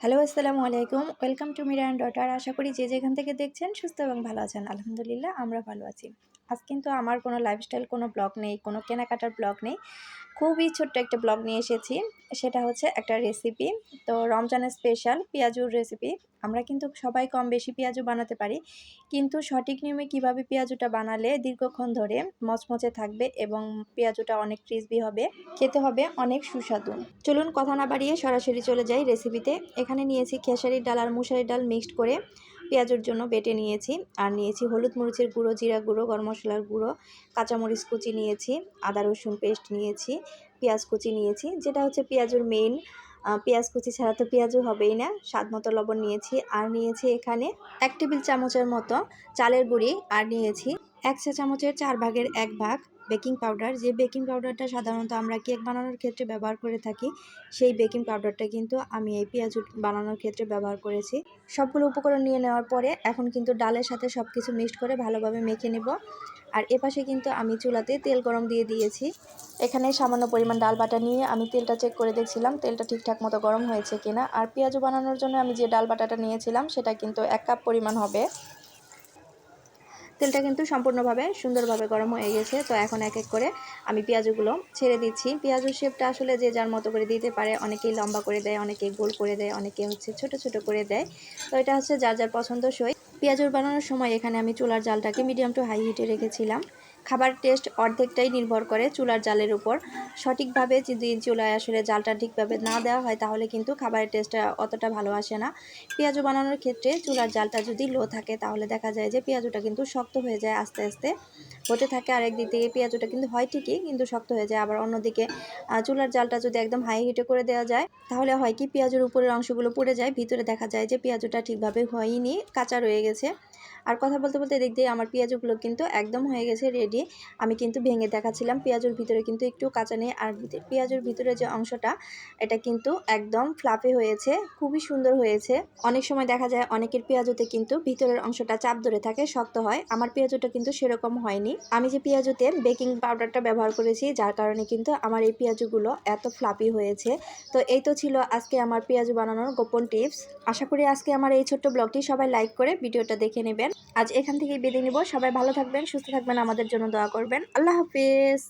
Hello, আসসালামু আলাইকুম। Welcome to Mira and daughter. আশা করি যে যেখান থেকে দেখছেন সুস্থ এবং ভালো আছেন। আলহামদুলিল্লাহ, আমরা ভালো আছি। আজ কিন্তু আমার কোনো লাইফস্টাইল কোনো ব্লগ নেই, কোনো কেনাকাটার ব্লগ নেই। খুবই ছোট্ট একটা ব্লগ নিয়ে এসেছি। সেটা হচ্ছে একটা রেসিপি তো রমজানের স্পেশাল পেঁয়াজুর রেসিপি আমরা কিন্তু সবাই কম বেশি পেঁয়াজু বানাতে পারি, কিন্তু সঠিক নিয়মে কীভাবে পেঁয়াজুটা বানালে দীর্ঘক্ষণ ধরে মচমচে থাকবে এবং পেঁয়াজুটা অনেক ক্রিসপি হবে, খেতে হবে অনেক সুস্বাদু। চলুন কথা না বাড়িয়ে সরাসরি চলে যাই রেসিপিতে এখানে নিয়েছি খেসারির ডাল আর মুসারির ডাল মিক্সড করে। পেঁয়াজের জন্য বেটে নিয়েছি। আর নিয়েছি হলুদ মরিচের গুঁড়ো, জিরা গুঁড়ো, গরম মশলার গুঁড়ো, কাঁচামরিচ কুচি নিয়েছি, আদা, রসুন পেস্ট নিয়েছি, পেঁয়াজ কুচি নিয়েছি। যেটা হচ্ছে পেঁয়াজের মেইন পেঁয়াজ কুচি ছাড়া তো পেঁয়াজও হবেই না। স্বাদ মতো লবণ নিয়েছি। আর নিয়েছি এখানে এক টেবিল চামচের মতো চালের গুঁড়ি। আর নিয়েছি এক চা চামচের চার ভাগের এক ভাগ বেকিং পাউডার। যে বেকিং পাউডারটা সাধারণত আমরা কেক বানানোর ক্ষেত্রে ব্যবহার করে থাকি, সেই বেকিং পাউডারটা কিন্তু আমি এই পেঁয়াজ বানানোর ক্ষেত্রে ব্যবহার করেছি। সবগুলো উপকরণ নিয়ে নেওয়ার পরে এখন কিন্তু ডালের সাথে সব কিছু মিক্সড করে ভালোভাবে মেখে নেব। আর এপাশে কিন্তু আমি চুলাতে তেল গরম দিয়ে দিয়েছি। এখানে সামান্য পরিমাণ ডাল বাটা নিয়ে আমি তেলটা চেক করে দেখছিলাম, তেলটা ঠিকঠাক মতো গরম হয়েছে কিনা। আর পেঁয়াজও বানানোর জন্য আমি যে ডাল বাটাটা নিয়েছিলাম, সেটা কিন্তু এক কাপ পরিমাণ হবে। তেলটা কিন্তু সম্পূর্ণভাবে সুন্দরভাবে গরম হয়ে গেছে। তো এখন এক এক করে আমি পেঁয়াজগুলো ছেড়ে দিচ্ছি। পেঁয়াজের শেপটা আসলে যে যার মতো করে দিতে পারে, অনেকেই লম্বা করে দেয়, অনেকে গোল করে দেয়, অনেকে হচ্ছে ছোট ছোট করে দেয়। তো এটা হচ্ছে যার যার পছন্দসই। পেঁয়াজুর বানানোর সময় এখানে আমি চুলার জালটাকে মিডিয়াম টু হাই হিটে রেখেছিলাম। খাবার টেস্ট অর্ধেকটাই নির্ভর করে চুলার জালের উপর। সঠিকভাবে যদি চুলায় আসলে জালটা ঠিকভাবে না দেওয়া হয়, তাহলে কিন্তু খাবারের টেস্টটা অতটা ভালো আসে না। পেঁয়াজু বানানোর ক্ষেত্রে চুলার জালটা যদি লো থাকে, তাহলে দেখা যায় যে পেঁয়াজুটা কিন্তু শক্ত হয়ে যায় আস্তে আস্তে। হতে থাকে আর একদিক থেকে পেঁয়াজুটা কিন্তু হয় ঠিকই, কিন্তু শক্ত হয়ে যায়। আবার অন্যদিকে চুলার জালটা যদি একদম হাই হিটে করে দেওয়া যায়, তাহলে হয় কি পেঁয়াজের উপরের অংশগুলো পড়ে যায়, ভিতরে দেখা যায় যে পেঁয়াজুটা ঠিকভাবে হয়নি, কাঁচা রয়ে গেছে। আর কথা বলতে বলতে দিয়ে আমার পেঁয়াজগুলো কিন্তু একদম হয়ে গেছে রেডি আমি কিন্তু ভেঙে দেখাচ্ছিলাম পেঁয়াজের ভিতরে, কিন্তু একটু কাঁচা নেই। আর পেঁয়াজের ভিতরে যে অংশটা, এটা কিন্তু একদম ফ্লাফি হয়েছে, খুবই সুন্দর হয়েছে। অনেক সময় দেখা যায় অনেকের পেঁয়াজুতে কিন্তু ভিতরের অংশটা চাপ ধরে থাকে, শক্ত হয়। আমার পেঁয়াজটা কিন্তু সেরকম হয়নি। আমি যে পেঁয়াজুতে বেকিং পাউডারটা ব্যবহার করেছি, যার কারণে কিন্তু আমার এই পেঁয়াজুগুলো এত ফ্লাপি হয়েছে। তো এই তো ছিল আজকে আমার পেঁয়াজ বানানোর গোপন টিপস আশা করি আজকে আমার এই ছোট্ট ব্লগটি সবাই লাইক করে ভিডিওটা দেখে নেবেন। আজ এখান থেকেই বেঁধে নিব। সবাই ভালো থাকবেন, সুস্থ থাকবেন, আমাদের জন্য দোয়া করবেন। আল্লাহ হাফিজ।